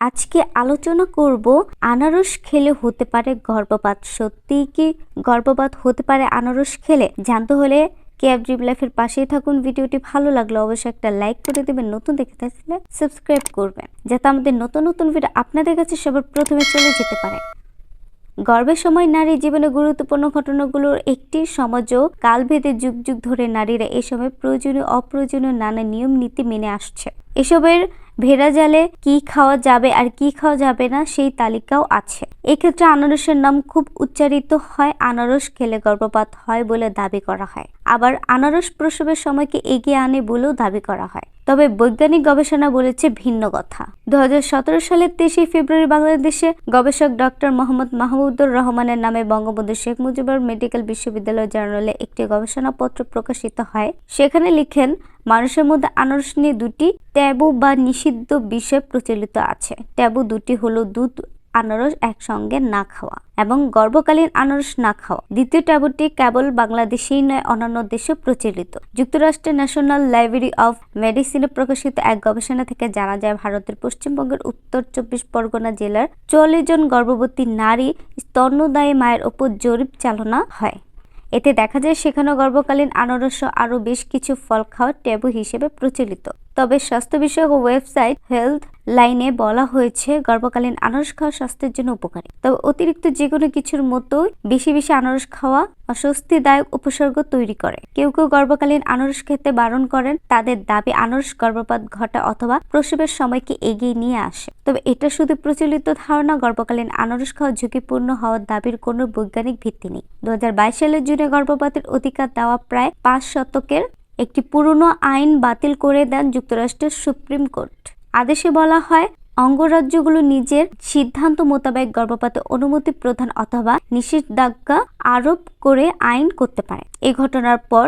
আজকে আলোচনা করব আনারস খেলে হতে পারে গর্ভপাত। সত্যিই কি গর্ভপাত হতে পারে আনারস খেলে? জানতে হলে ক্যাব ড্রিপ লাইফের পাশেই থাকুন। ভিডিওটি ভালো লাগলে অবশ্যই একটা লাইক করে দেবেন। নতুন দেখে থাকলে সাবস্ক্রাইব করবেন, যাতে আমাদের নতুন নতুন ভিডিও আপনাদের কাছে সবার প্রথমে চলে যেতে পারে। গর্ভের সময় নারী জীবনে গুরুত্বপূর্ণ ঘটনাগুলোর একটি সমাজও কালভেদে যুগ যুগ ধরে নারীরা এ সময় প্রয়োজনীয়, অপ্রয়োজনীয় নানা নিয়ম নীতি মেনে আসছে। এসবের ভেড়া জালে কি খাওয়া যাবে আর কি খাওয়া যাবে না সেই তালিকাও আছে। এক্ষেত্রে আনারসের নাম খুব উচ্চারিত হয়, আনারস খেলে গর্ভপাত হয় বলে দাবি করা হয়। আবার আনারস প্রসবের সময়কে এগিয়ে আনে বলেও দাবি করা হয়। তবে বৈজ্ঞানিক গবেষণা বলেছে ভিন্ন কথা। দুহাজার সতেরো সালের তেইশে ফেব্রুয়ারি বাংলাদেশে গবেষক ডক্টর মোহাম্মদ মাহমুদুর রহমানের নামে বঙ্গবন্ধু শেখ মুজিবুর মেডিকেল বিশ্ববিদ্যালয় জার্নালে একটি গবেষণাপত্র প্রকাশিত হয়। সেখানে লিখেন, মানুষের মধ্যে আনারস নিয়ে দুটি ট্যাবু বা নিষিদ্ধ বিষয় প্রচলিত আছে। ট্যাবু দুটি হলো দুধ আনারস একসঙ্গে না খাওয়া এবং গর্ভকালীন আনারস না খাওয়া। দ্বিতীয় ট্যাবুটি কেবল বাংলাদেশেই নয়, অন্যান্য দেশেও প্রচলিত। যুক্তরাষ্ট্রের ন্যাশনাল লাইব্রেরি অফ মেডিসিনে প্রকাশিত এক গবেষণা থেকে জানা যায়, ভারতের পশ্চিমবঙ্গের উত্তর চব্বিশ পরগনা জেলার চল্লিশ জন গর্ভবতী নারী স্তন্যদায়ী মায়ের ওপর জরিপ চালনা হয়। এতে দেখা যায় সেখানে গর্ভকালীন আনারস আরও বেশ কিছু ফল খাওয়ার ট্যাবু হিসেবে প্রচলিত। তবে স্বাস্থ্য বিষয়ক ওয়েবসাইট হেলথ লাইনে বলা হয়েছে, গর্ভকালীন আনারস খাওয়া স্বাস্থ্যের জন্য উপকারী। তবে অতিরিক্ত যে কোনো কিছুর মতোই বেশি বেশি আনারস খাওয়া অস্বস্তিদায়ক উপসর্গ তৈরি করে। কেউ কেউ গর্ভকালীন আনারস খেতে বারণ করেন, তাদের দাবি আনারস গর্ভপাত ঘটা অথবা প্রসবের সময়কে এগিয়ে নিয়ে আসে। তবে এটা শুধু প্রচলিত ধারণা, গর্ভকালীন আনারস খাওয়া ঝুঁকিপূর্ণ হওয়ার দাবির কোনো বৈজ্ঞানিক ভিত্তি নেই। দু হাজার বাইশ সালের জুনে গর্ভপাতের অধিকার দেওয়া প্রায় পাঁচ শতকের একটি পুরনো আইন বাতিল করে দেন যুক্তরাষ্ট্রের সুপ্রিম কোর্ট। আদেশে বলা হয়, অঙ্গরাজ্যগুলো নিজের সিদ্ধান্ত মোতাবেক গর্ভপাতে অনুমতি প্রদান অথবা নিষেধাজ্ঞা আরোপ করে আইন করতে পারে। এ ঘটনার পর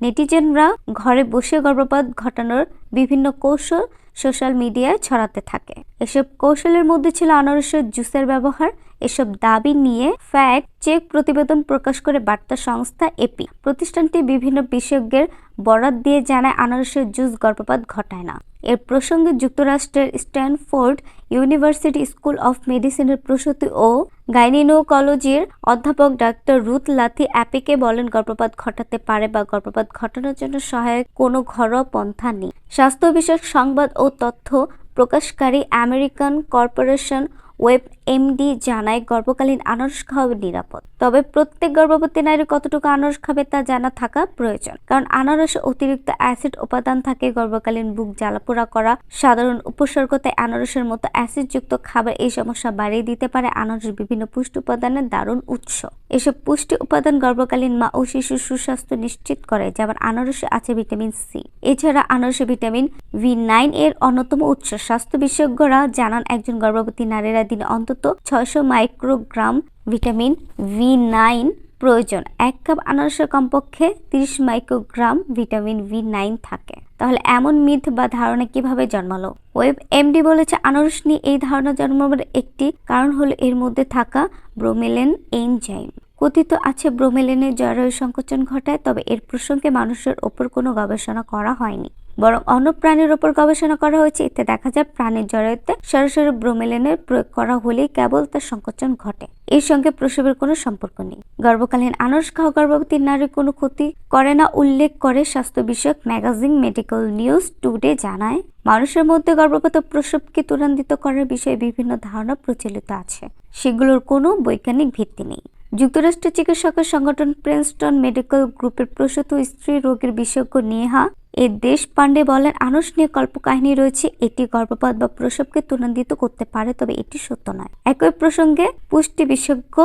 নেটিজেনরা ঘরে বসে গর্ভপাত ঘটানোর বিভিন্ন কৌশল সোশ্যাল মিডিয়ায় ছড়াতে থাকে। এসব কৌশলের মধ্যে ছিল আনারসের জুসের ব্যবহার। এসব দাবি নিয়ে ফ্যাক্ট চেক প্রতিবেদন প্রকাশ করে বার্তা সংস্থা এপি। প্রতিষ্ঠানটি বিভিন্ন বিশেষজ্ঞের বরাত দিয়ে জানায় আনারসের জুস গর্ভপাত ঘটায় না। এর প্রসঙ্গে যুক্তরাষ্ট্রের স্ট্যানফোর্ড ইউনিভার্সিটি স্কুল অফ মেডিসিনের প্রসূতি ও গাইনিনোকোলজির অধ্যাপক ডাক্তার রুথ লাথি অ্যাপিকে বলেন, গর্ভপাত ঘটাতে পারে বা গর্ভপাত ঘটানোর জন্য সহায়ক কোনো ঘরোয়া পন্থা নেই। স্বাস্থ্য বিষয়ক সংবাদ ও তথ্য প্রকাশকারী আমেরিকান কর্পোরেশন ওয়েব এমডি জানায়, গর্ভকালীন আনারস খাওয়া নিরাপদ। তবে প্রত্যেক গর্ভবতী নারী কতটুকু আনারস খাবে তা জানা থাকা প্রয়োজন। কারণ আনারসে অতিরিক্ত অ্যাসিড উপাদান থাকে গর্ভকালীন বুক জ্বালাপোড়া করা। সাধারণ উপসর্গ তাই আনারসের মতো অ্যাসিডযুক্ত খাবার এই সমস্যা বাড়িয়ে দিতে পারে আনারস বিভিন্ন পুষ্টি উপাদানের দারুণ উৎস। এসব পুষ্টি উপাদান গর্ভকালীন মা ও শিশুর সুস্বাস্থ্য নিশ্চিত করে, যেমন আনারসে আছে ভিটামিন সি এছাড়া আনারসে ভিটামিন ভি নাইন এর অন্যতম উৎস। স্বাস্থ্য বিশেষজ্ঞরা জানান, একজন গর্ভবতী নারীরা দিনে অন্তত ছয়শো মাইক্রোগ্রাম ভিটামিন ভি নাইন প্রয়োজন। এক কাপ আনারসের কমপক্ষে তিরিশ মাইক্রোগ্রাম ভিটামিন ভি নাইন থাকে। তাহলে এমন মিথ বা ধারণা কীভাবে জন্মালো? ওয়েব এমডি বলেছে, আনারস নিয়ে এই ধারণা জন্মাবার একটি কারণ হলো এর মধ্যে থাকা ব্রোমেলেন এনজাইম। কথিত আছে, ব্রোমেলেনের জরায়ু সংকোচন ঘটায়, তবে এর প্রসঙ্গে মানুষের ওপর কোনো গবেষণা করা হয়নি। বরং অন্য প্রাণীর ওপর গবেষণা করা হয়েছে। এতে দেখা যায় প্রাণীর জরায়ুতে সরাসরি ব্রোমেলেনের প্রয়োগ করা হলেই কেবল তার সংকোচন ঘটে। এর সঙ্গে প্রসবের কোনো সম্পর্ক নেই। গর্ভকালীন খাওয়া গর্ভবতী নারীর কোনো ক্ষতি করে না, উল্লেখ করে স্বাস্থ্য বিষয়ক ম্যাগাজিন মেডিকেল নিউজ টুডে জানায়, মানুষের মধ্যে গর্ভপাত প্রসবকে ত্বরান্বিত করার বিষয়ে বিভিন্ন ধারণা প্রচলিত আছে। সেগুলোর কোনো বৈজ্ঞানিক ভিত্তি নেই। যুক্তরাষ্ট্রের চিকিৎসকের সংগঠন প্রিন্সটন মেডিকেল গ্রুপের প্রসূত স্ত্রী রোগের বিশেষজ্ঞ নেহা এ দেশ পান্ডে বলেন আনুষ নিয়ে কল্পকাহিনী রয়েছে। এটি গর্ভপাত বা প্রসবকে ত্বরান্বিত করতে পারে, তবে এটি সত্য নয়। একই প্রসঙ্গে পুষ্টি বিশেষজ্ঞ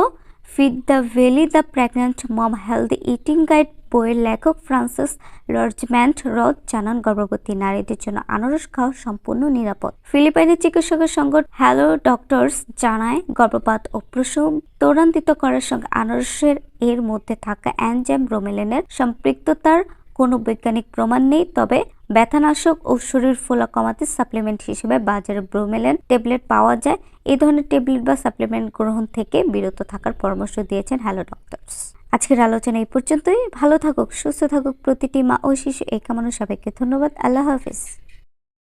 feed the valley the pregnant mom healthy eating guide বইয়ের লেখক ফ্রান্সিস লর্জম্যান্ট রদ জানান, গর্ভবতী নারীদের জন্য আনারস খাওয়া সম্পূর্ণ নিরাপদ। ফিলিপাইনের চিকিৎসকের সংগঠন হ্যালো ডক্টরস জানায়, গর্ভপাত ও প্রসব ত্বরান্বিত করার সঙ্গে আনারসের এর মধ্যে থাকা অ্যানজাম ব্রোমেলেনের সম্পৃক্ততার কোনো বৈজ্ঞানিক প্রমাণ নেই, তবে ব্যথানাশক ও শরীর ফোলা কমাতে সাপ্লিমেন্ট হিসেবে বাজারে ব্রোমেলেন ট্যাবলেট পাওয়া যায়। এই ধরনের ট্যাবলেট বা সাপ্লিমেন্ট গ্রহণ থেকে বিরত থাকার পরামর্শ দিয়েছেন হ্যালো ডক্টরস। আজকের আলোচনা এই পর্যন্তই। ভালো থাকুক, সুস্থ থাকুক প্রতিটি মা ও শিশু। এই কামানো সবাইকে ধন্যবাদ। আল্লাহ হাফিজ।